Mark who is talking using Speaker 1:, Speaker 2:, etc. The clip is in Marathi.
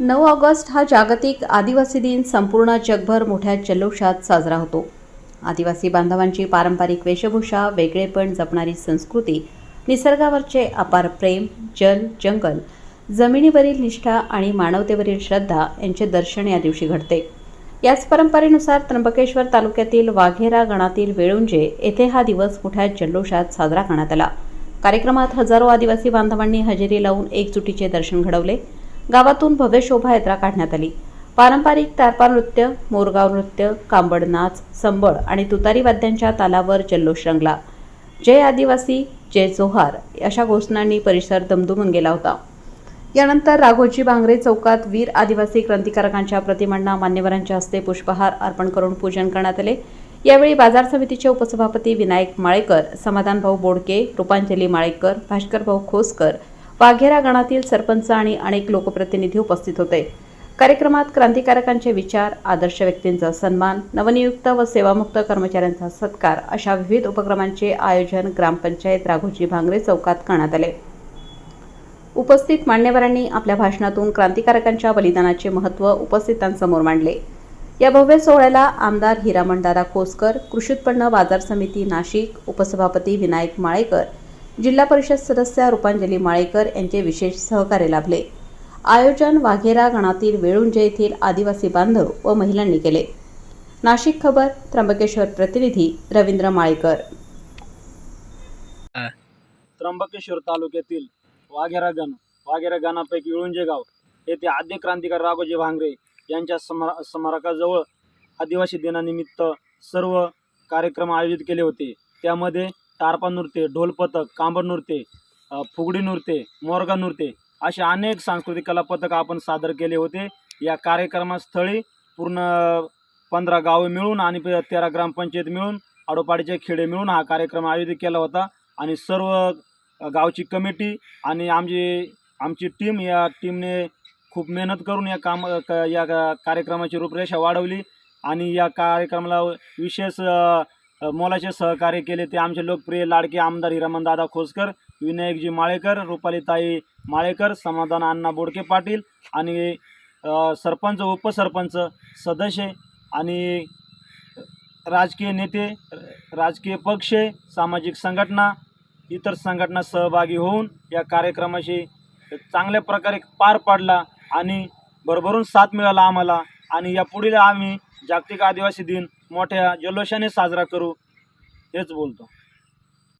Speaker 1: नऊ ऑगस्ट हा जागतिक आदिवासी दिन. संपूर्ण जगभर मोठ्या जल्लोषात साजरा होतो. आदिवासी बांधवांची पारंपरिक वेशभूषा वेगळेपण जपणारी संस्कृती निसर्गावरचे अपार प्रेम जल जंगल जमिनीवरील निष्ठा आणि मानवतेवरील श्रद्धा यांचे दर्शन या दिवशी घडते. याच परंपरेनुसार त्र्यंबकेश्वर तालुक्यातील वाघेरा गणातील वेळुंजे येथे हा दिवस मोठ्या जल्लोषात साजरा करण्यात आला. कार्यक्रमात हजारो आदिवासी बांधवांनी हजेरी लावून एकजुटीचे दर्शन घडवले. गावातून भव्य शोभायात्रा काढण्यात आली. पारंपरिक तारपा नृत्य मोरगाव नृत्य कांबड नाच संबळ आणि तुतारी वाद्यांच्या तालावर जल्लोष रंगला. जय आदिवासी जय जोहार अशा घोषणांनी परिसर दमदुमून गेला होता. यानंतर राघोजी बांगरे चौकात वीर आदिवासी क्रांतिकारकांच्या प्रतिमांना मान्यवरांच्या हस्ते पुष्पहार अर्पण करून पूजन करण्यात आले. यावेळी बाजार समितीचे उपसभापती विनायक माळेकर समाधानभाऊ बोडके रूपांजली माळेकर भास्करभाऊ खोसकर वाघेरा गणातील सरपंच आणि अनेक लोकप्रतिनिधी उपस्थित होते. कार्यक्रमात क्रांतिकारकांचे विचार आदर्श व्यक्तींचा सन्मान नवनियुक्त व सेवामुक्त कर्मचाऱ्यांचा सत्कार अशा विविध उपक्रमांचे आयोजन ग्रामपंचायत राघोजी भांगरे चौकात करण्यात आले. उपस्थित मान्यवरांनी आपल्या भाषणातून क्रांतिकारकांच्या बलिदानाचे महत्त्व उपस्थितांसमोर मांडले. या भव्य सोहळ्याला आमदार हिरामणदादा कोसकर कृषी उत्पन्न बाजार समिती नाशिक उपसभापती विनायक माळेकर जिल्हा परिषद सदस्य रूपांजली माळेकर यांचे विशेष सहकार्य लाभले. आयोजन वाघेरा गणातील वेळुंजे येथील आदिवासी बांधव व महिलांनी केले. नाशिक खबर त्र्यंबकेश्वर प्रतिनिधी रवींद्र माळेकर.
Speaker 2: त्र्यंबकेश्वर तालुक्यातील वाघेरा गण वाघेरा गणापैकी विळुंजे गाव येथे आद्य क्रांतिकार राघोजी भांगरे यांच्या स्मारकाजवळ आदिवासी दिनानिमित्त सर्व कार्यक्रम आयोजित केले होते. त्यामध्ये टारपा नृत्य ढोलपथक कांबर नृत्य फुगडी नृत्य मोरगा नृत्य असे अनेक सांस्कृतिक कलापथक आपण सादर केले होते. या कार्यक्रमास्थळी पूर्ण पंधरा गावे मिळून आणि प- तेरा ग्रामपंचायत मिळून आडोपाडीचे खेडे मिळून हा कार्यक्रम आयोजित केला होता. आणि सर्व गावची कमिटी आणि आमची आमची टीम या टीमने खूप मेहनत करून या काम क- या कार्यक्रमाची रूपरेषा वाढवली. आणि या कार्यक्रमाला विशेष मोलाचे सहकार्य केले ते आमचे लोकप्रिय लाडके आमदार हिरामनदादा खोसकर विनायकजी माळेकर रुपालीताई माळेकर समाधान अण्णा बोडके पाटील आणि सरपंच उपसरपंच सदस्य आणि राजकीय नेते राजकीय पक्ष सामाजिक संघटना इतर संघटना सहभागी होऊन या कार्यक्रमाशी चांगल्या प्रकारे पार पाडला आणि भरभरून साथ मिळाला आम्हाला आणि या पुढील आम्ही जागतिक आदिवासी दिन मोठ्या जल्लोषाने साजरा करू हेच बोलतो.